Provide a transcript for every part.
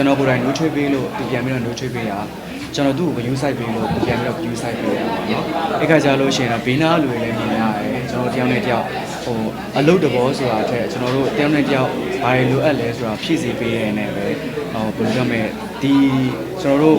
ကျွန်တော်ကိုယ်တိုင်နှိုးချွေးပေးလို့သူပြန်ပြီးတော့နှိုးချွေးပေးတာကျွန်တော်သူ့ကို view site ပေးလို့သူပြန်ပြီးတော့ view site ပေးတာပေါ့နော်အဲ့ခါကျလို့ရှိရင်တော့ဘေးနားလူတွေလည်းမြင်ရတယ်ကျွန်တော်တယောက်နဲ့တယောက် ဟိုအလုပ်တဘောဆိုတာအထက်ကျွန်တော်တို့တယောက်နဲ့တယောက်ဘာတွေလိုအပ်လဲဆိုတာဖြည့်ဆည်းပေးရတဲ့ပဲဟိုဘယ်လိုပြောမလဲဒီကျွန်တော်တို့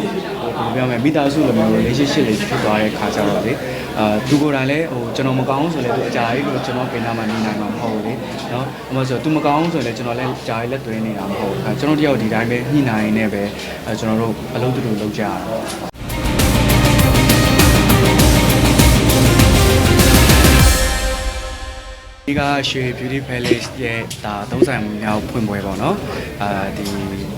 ဟိုဘယ်လိုပြောမလဲမိသားစုလိုမျိုး relationship လေးဖြစ်သွားတဲ့ခါကျတော့လေအာသူကိုယ်တိုင်လည်းဟိုကျွန်တော်မကောင်းဆိုလည်းသူအကြာကြီးလို့ကျွန်တော်ပြင်နာမှနေနိုင်မှာမဟုတ်ဘူးလေနော်အမဆိုသူမကောင်းဆိုလည်းကျွန်တော်လည်းကြာကြီးလက်သွင်းနေတာမဟုတ်ဘူးအဲကျွန်တော်တယောက်ဒီတိုင်းပဲညှိနှိုင်းနေပဲအဲကျွန်တော်တို့အလုပ်တူတူလုပ်ကြရတာ ဒီကရွှေ beauty palace ရဲ့ဒါသုံးဆိုင်မှုများကိုဖွင့်ပွဲပေါ့နော်အာဒီ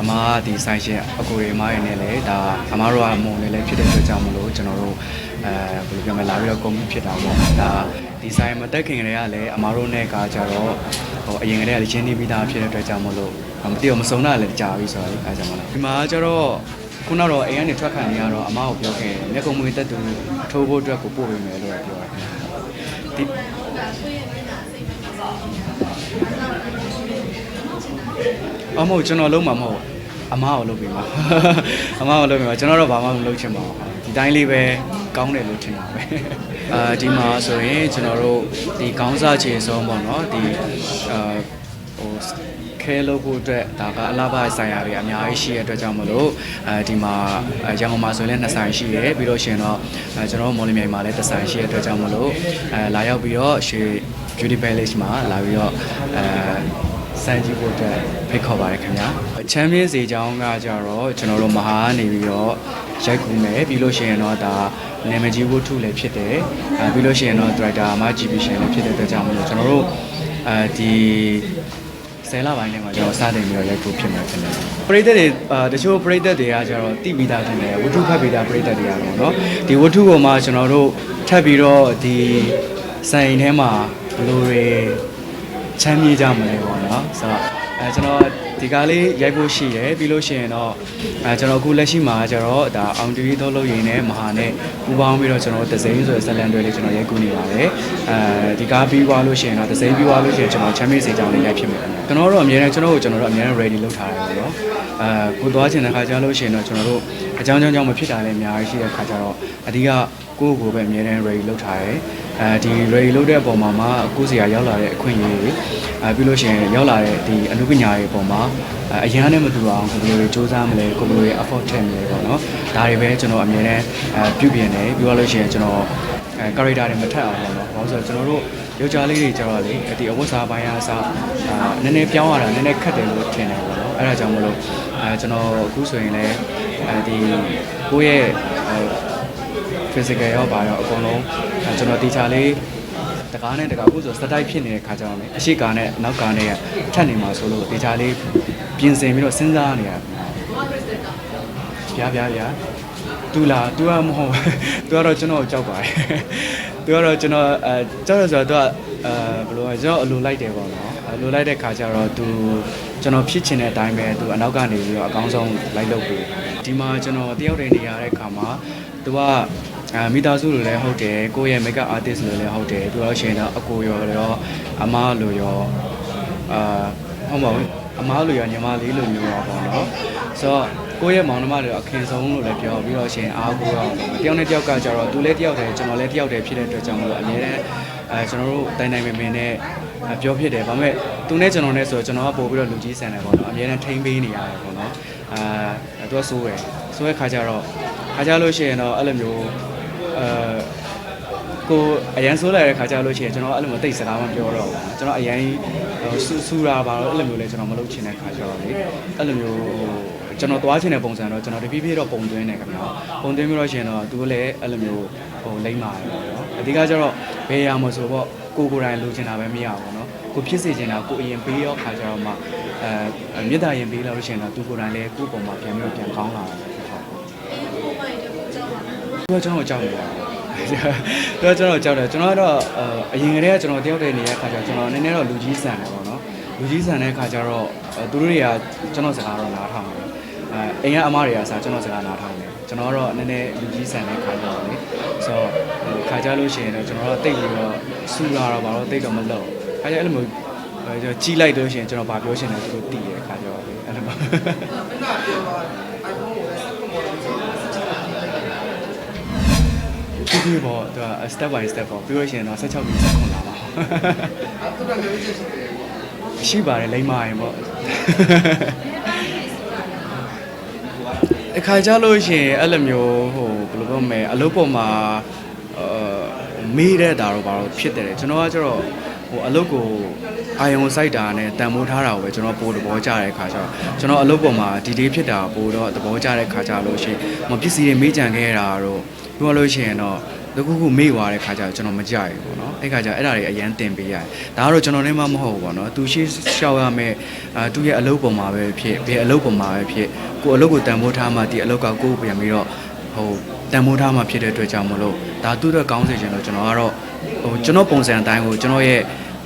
အမားဒီဆိုင်ရှင်အကိုတွေအမားတွေနဲ့လည်းဒါအမားတို့ကမုံနဲ့လည်းဖြစ်တဲ့အတွက်ကြောင့်မလို့ကျွန်တော်တို့အဲဘယ်လိုပြောမလဲလာပြီးတော့ကုန်ဖြစ်တာပေါ့ဒါဒီဆိုင်မတက်ခင်ကလေးကလည်းအမားတို့နဲ့ကကြတော့ဟိုအရင်ကတည်းကချင်းနေပြီးသားဖြစ်တဲ့အတွက်ကြောင့်မလို့မသိတော့မစုံတာလည်းကြာပြီဆိုတော့အဲကြောင့်မလို့ဒီမှာကျတော့ခုနကတော့အိမ်ကနေထွက်ခံနေရတော့အမားကိုပြောခဲ့မျက်ကုံမွေးတက်သူထိုးဖို့အတွက်ကိုပို့ပေးမယ်လို့ပြောတယ်ဒီ အမဟုတ်ကျွန်တော်လုံးမှာမဟုတ်အမားကိုလုပ်ပေးပါအမားကိုလုပ်ပေးပါကျွန်တော်တော့ဘာမှမလုပ်ချင်ပါဘူးဒီတိုင်းလေးပဲကောင်းတယ်လို့ထင်တာပဲအာဒီမှာဆိုရင်ကျွန်တော်တို့ဒီခေါင်းစားခြေဆုံးပေါ့နော်ဒီအာဟို ခဲလုပ်ဖို့အတွက်ဒါကအလားပါဆိုင်ရာတွေအများကြီးရှိရတဲ့အတွက်ကြောင့်မလို့အဲဒီမှာရန်ကုန်မှာဆိုရင်လည်းနှစ်ဆိုင်ရှိတယ်ပြီးတော့ရှင်တော့အဲကျွန်တော်တို့မော်လမြိုင်မှာလည်းတစ်ဆိုင်ရှိရတဲ့အတွက်ကြောင့်မလို့အဲလာရောက်ပြီးတော့ရွှေ beauty palace မှာလာပြီးတော့အဲစမ်းကြည့်ဖို့အတွက်ဖိတ်ခေါ်ပါရခင်ဗျာချမ်းမင်းစီချောင်းကကြတော့ကျွန်တော်တို့မဟာနေပြီးတော့ရိုက်ကူမယ်ပြီးလို့ရှိရင်တော့ဒါနာမည်ကြီးဝတ္ထုလည်းဖြစ်တယ်အဲပြီးလို့ရှိရင်တော့ director အမ GP လည်းဖြစ်တဲ့အတွက်ကြောင့်မလို့ကျွန်တော်တို့အဲဒီ ဆယ်လပိုင်းလေးမှာကျွန်တော်စတင်ပြီးတော့ရိုက်ကူဖြစ်မှာဖြစ်တယ်ပရိသတ်တွေအာတချို့ပရိသတ်တွေကကျတော့တိပိသားတင်တယ်ဝတ္ထုဖတ်ပြီးသားပရိသတ်တွေရတော့เนาะဒီဝတ္ထုပေါ်မှာကျွန်တော်တို့ထပ်ပြီးတော့ဒီဆိုင်ထဲမှာဘယ်လိုတွေချမ်းမြေ့ကြမလဲပေါ့နော်ဆိုတော့အဲကျွန်တော် ဒီကားလေးရိုက်ဖို့ရှိရယ်ပြီးလို့ရှိရင်တော့အဲကျွန်တော်အခုလက်ရှိမှာကျတော့ဒါအောင်တီဗီတော့လုပ်ရင်းနဲ့မဟာနဲ့ပူပေါင်းပြီးတော့ကျွန်တော်ဒဇိန်ဆိုတဲ့ဇက်လန်တွေလေးကျွန်တော်ရိုက်ကူးနေပါတယ်အဲဒီကားပြီးသွားလို့ရှိရင်တော့ဒဇိန်ပြီးသွားလို့ရှိရင်ကျွန်တော်ချမ်းမြေ့စေကြောင်းလေးရိုက်ဖြစ်မယ်ကျွန်တော်တို့အများနဲ့ကျွန်တော်တို့ကျွန်တော်တို့အများနဲ့ ready လုပ်ထားတယ်ပေါ့နော်အဲကိုသွားချင်တဲ့ခါကျလို့ရှိရင်တော့ကျွန်တော်တို့အကြောင်းကြောင်းကြောင့်မဖြစ်တာလည်းအများကြီးရှိတဲ့ခါကျတော့အဓိကကိုယ့်ကိုယ်ပဲအများနဲ့ ready လုပ်ထားတယ် အဲဒီ ready လုပ်တဲ့အပေါ်မှာမှကိုယ့်စီကရောက်လာတဲ့အခွင့်အရေးတွေအဲပြီးလို့ရှိရင်ရောက်လာတဲ့ဒီအမှုပညာတွေအပေါ်မှာအရန်နဲ့မတူအောင်ကိုယ်လိုတွေစူးစမ်းမလဲကိုယ်လိုတွေ effort ထည့်မလဲပေါ့နော်ဒါတွေပဲကျွန်တော်အများနဲ့အဲပြုပြင်တယ်ပြီးတော့လို့ရှိရင်ကျွန်တော်အဲ character တွေမထက်အောင်ပေါ့နော်ဘာလို့ဆိုတော့ကျွန်တော်တို့ယောက်ျားလေးတွေကျတော့လေဒီအဝတ်စားပိုင်းအားစားအာနည်းနည်းပြောင်းရတာနည်းနည်းခက်တယ်လို့ထင်တယ်ပေါ့နော်အဲ့ဒါကြောင့်မလို့အဲကျွန်တော်အခုဆိုရင်လည်းအဲဒီကိုယ့်ရဲ့အဲ physical ရောပါရောအကုန်လုံးအဲကျွန်တော်တီချာလေးတကားနဲ့တကားခုဆိုစတိုက်ဖြစ်နေတဲ့ခါကြောင့်လေအရှိကာနဲ့နောက်ကာနဲ့ထပ်နေမှာဆိုလို့တီချာလေးပြင်ဆင်ပြီးတော့စဉ်းစားနေရဗျာဗျာဗျာတူလာတူကမဟုတ်တူကတော့ကျွန်တော်ကိုကြောက်ပါတယ်တူကတော့ကျွန်တော်အဲကြောက်ရဆိုတော့သူကအဲဘယ်လိုလဲကျွန်တော်အလိုလိုက်တယ်ပေါ့နော်အလိုလိုက်တဲ့ခါကျတော့သူကျွန်တော်ဖြစ်ချင်တဲ့အတိုင်းပဲသူအနောက်ကနေပြီးတော့အကောင်းဆုံးလိုက်လုပ်ပြီးဒီမှာကျွန်တော်တယောက်တည်းနေရတဲ့ခါမှာသူက အဲမိသားစုလိုလည်းဟုတ်တယ်ကိုယ့်ရဲ့ makeup artist လိုလည်းဟုတ်တယ်ပြီးတော့ရှင်တော့အကိုရောရောအမလိုရောအာဟုတ်ပါဘူးအမားလိုရောညီမလေးလိုမျိုးပါပေါ့နော်ဆိုတော့ကိုယ့်ရဲ့မောင်နှမတွေတော့အခင်ဆုံးလို့လည်းပြောပြီးတော့ရှင်အားကိုးတော့တယောက်နဲ့တယောက်ကကြတော့သူလည်းတယောက်တည်းကျွန်တော်လည်းတယောက်တည်းဖြစ်တဲ့အတွက်ကြောင့်မလို့အများနဲ့အဲကျွန်တော်တို့တိုင်တိုင်ပင်ပင်နဲ့ပြောဖြစ်တယ်ဒါပေမဲ့သူနဲ့ကျွန်တော်နဲ့ဆိုတော့ကျွန်တော်ကပို့ပြီးတော့လူကြီးဆန်တယ်ပေါ့နော်အများနဲ့ထိမ့်ပေးနေရတယ်ပေါ့နော်အာသူကစိုးတယ်စိုးတဲ့ခါကျတော့ခါကြလို့ရှိရင်တော့အဲ့လိုမျိုးအဲ ကိုအရန်ဆိုးလိုက်တဲ့ခါကျလို့ရှိရင်ကျွန်တော်အဲ့လိုမသိစကားမပြောတော့ဘူးကျွန်တော်အရန်ဆူဆူတာပါတော့အဲ့လိုမျိုးလဲကျွန်တော်မလုပ်ချင်တဲ့ခါကျတော့လေအဲ့လိုမျိုးကျွန်တော်သွားချင်တဲ့ပုံစံတော့ကျွန်တော်တပြည့်ပြည့်တော့ပုံသွင်းတယ်ခင်ဗျာပုံသွင်းပြီးတော့ရှင်တော့သူလည်းအဲ့လိုမျိုးဟိုလိမ့်ပါတယ်ပေါ့နော်အဓိကကျတော့ဘယ်ရမှာဆိုတော့ကိုကိုယ်တိုင်လိုချင်တာပဲမရဘူးနော်ကိုဖြစ်စေချင်တာကိုအရင်ပေးရောက်ခါကျတော့မှအဲမေတ္တာရင်ပေးလို့ရှင်တော့သူကိုယ်တိုင်လည်းကိုယ့်ပုံမှာပြန်ပြီးတော့ပြန်ကောင်းလာတယ်ဟုတ်ပါဘူးကိုယ်ပိုင်တဲ့ကိုကြောက်ပါဘူးသူကကြောက်တော့ကြောက်နေတာ သူကကျွန်တော်ကြောက်တယ်ကျွန်တော်ကတော့အရင်ကတည်းကကျွန်တော်တယောက်တည်းနေတဲ့ခါကျတော့ကျွန်တော်နည်းနည်းတော့လူကြီးဆန်တယ်ပေါ့နော်လူကြီးဆန်တဲ့ခါကျတော့သူတို့တွေကကျွန်တော်စကားတော့နားထောင်တယ်အဲအိမ်ကအမားတွေကစားကျွန်တော်စကားနားထောင်တယ်ကျွန်တော်ကတော့နည်းနည်းလူကြီးဆန်တဲ့ခါကျတော့လေဆိုတော့ခါကြလို့ရှိရင်တော့ကျွန်တော်တို့တိတ်ပြီးတော့စူလာတော့ဘာလို့တိတ်တော့မလုပ်ခါကြအဲ့လိုမျိုးကျွန်တော်ကြီးလိုက်လို့ရှိရင်ကျွန်တော်ဗာပြောရှင်တယ်သူတို့တည်ရခါကျတော့လေအဲအဲ့လိုပါ ဒီဒီပေါ့သူက step by step ပေါ့ပြီးလို့ရှိရင်တော့16ပြီးဆက်ခွန်လာပါရှိပါတယ်လိမ့်မရင်ပေါ့အခါကြလို့ရှိရင်အဲ့လိုမျိုးဟိုဘယ်လိုပြောမလဲအလုပ်ပေါ်မှာအာမေးတဲ့တာတော့ဘာလို့ဖြစ်တယ်လဲကျွန်တော်ကကျတော့ဟိုအလုပ်ကိုအာယုံစိုက်တာနဲ့တန်မိုးထားတာကိုပဲကျွန်တော်ပို့သဘောကျတဲ့ခါကျတော့ကျွန်တော်အလုပ်ပေါ်မှာဒီဒီဖြစ်တာပို့တော့သဘောကျတဲ့ခါကျလို့ရှိရင်မပစ္စည်းတွေမေးကြံခဲ့တာတော့ ပြောလို့ရှိရင်တော့တခုခုမေ့သွားတဲ့ခါကျတော့ကျွန်တော်မကြိုက်ဘူးပေါ့နော်အဲ့ခါကျအဲ့ဒါတွေအရန်တင်ပေးရတယ်ဒါကတော့ကျွန်တော်လည်းမမဟုတ်ဘူးပေါ့နော်သူရှိရှောက်ရမယ်အာသူရဲ့အလုပ်ပေါ်မှာပဲဖြစ်ဘယ်အလုပ်ပေါ်မှာပဲဖြစ်ကိုယ်အလုပ်ကိုတန်ဖိုးထားမှဒီအလုပ်ကကိုယ်ပြန်ပြီးတော့ဟိုတန်ဖိုးထားမှဖြစ်တဲ့အတွက်ကြောင့်မလို့ဒါသူ့အတွက်ကောင်းစေချင်လို့ကျွန်တော်ကတော့ဟိုကျွန်တော်ပုံစံအတိုင်းကိုကျွန်တော်ရဲ့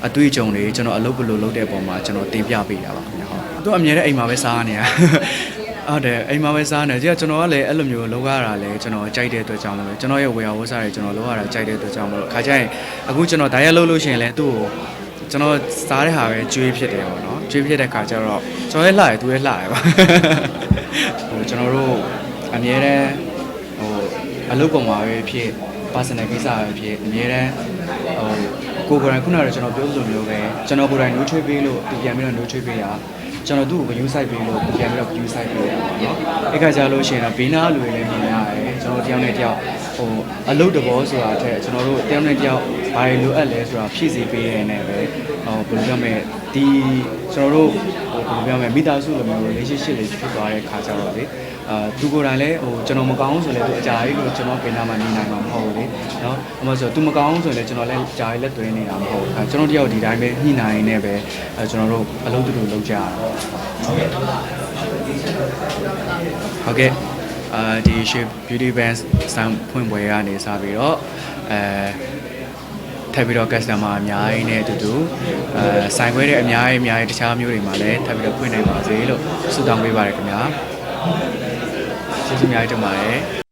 အတွေ့အကြုံတွေကျွန်တော်အလုပ်ဘယ်လိုလုပ်တဲ့ပုံမှာကျွန်တော်တင်ပြပေးတာပါခင်ဗျာဟုတ်သူအမြဲတမ်းအိမ်မှာပဲစားနေရ ဟုတ်တယ်အိမ်မှာပဲစားနေကြကျွန်တော်ကလည်းအဲ့လိုမျိုးလောက်ရတာလည်းကျွန်တော်ကြိုက်တဲ့အတွက်ကြောင့်မလို့ကျွန်တော်ရဲ့ဝေယဝစားတွေကျွန်တော်လောက်ရတာကြိုက်တဲ့အတွက်ကြောင့်မလို့ခါကျရင်အခုကျွန်တော်ဒါရက်လုပ်လို့ရှိရင်လည်းသူ့ကိုကျွန်တော်စားတဲ့ဟာပဲကျွေးဖြစ်တယ်ပေါ့နော်ကျွေးဖြစ်တဲ့ခါကျတော့ကျွန်တော်ရဲ့လှရယ်သူရဲ့လှရယ်ပါဟိုကျွန်တော်တို့အမြဲတမ်းဟိုအလုပ်ပေါ်မှာပဲဖြစ် personal ကိစ္စပဲဖြစ်အမြဲတမ်းဟိုကိုယ်ကိုယ်တိုင်ခုနကကျွန်တော်ပြောသလိုမျိုးပဲကျွန်တော်ကိုယ်တိုင်နှိုးချွေးပေးလို့သူပြန်ပြီးတော့နှိုးချွေးပေးတာ ကျွန်တော်သူ့ကို view site ပေးလို့ပြန်ပြီးတော့ view site ပေးရပါတော့။အဲ့ခါကျလို့ရှိရင်တော့ဘေးနာလူတွေလည်းမြင်ရတယ်။ကျွန်တော်တယောက်နဲ့တယောက်ဟိုအလုပ်တဘောဆိုတာအထက်ကျွန်တော်တို့တယောက်နဲ့တယောက်ဘာတွေလိုအပ်လဲဆိုတာဖြည့်ဆည်းပေးရတဲ့ပဲဟိုဘယ်လိုပြောမလဲ ဒီကျွန်တော်တို့ဟိုဘယ်လိုပြောမလဲမိသားစုလိုမျိုး relationship လေးဖြစ်သွားတဲ့ခါကျတော့လေအာသူကိုယ်တိုင်လည်းဟိုကျွန်တော်မကောင်းဆိုလည်းသူအကြာကြီးလို့ကျွန်တော်ပြင်နာမှနေနိုင်မှာမဟုတ်ဘူးလေနော်အမှဆိုသူမကောင်းဆိုလည်းကျွန်တော်လည်းအကြာကြီးလက်သွင်းနေတာမဟုတ်ဘူးအဲကျွန်တော်တယောက်ဒီတိုင်းပဲညှိနှိုင်းနေပဲအဲကျွန်တော်တို့အလုပ်တူတူလုပ်ကြရတာဟုတ်ကဲ့အာဒီ shape beauty band စံဖွင့်ပွဲကနေစပြီးတော့အဲ ထပ်ပြီးတော့ customer အများကြီးနဲ့အတူတူအဲဆိုင်ခွဲတဲ့အများကြီးအများကြီးတခြားမျိုးတွေမှာလည်းထပ်ပြီးတော့ဖွင့်နိုင်ပါစေလို့ဆုတောင်းပေးပါရခင်ဗျာကျေးဇူးအများကြီးတင်ပါတယ်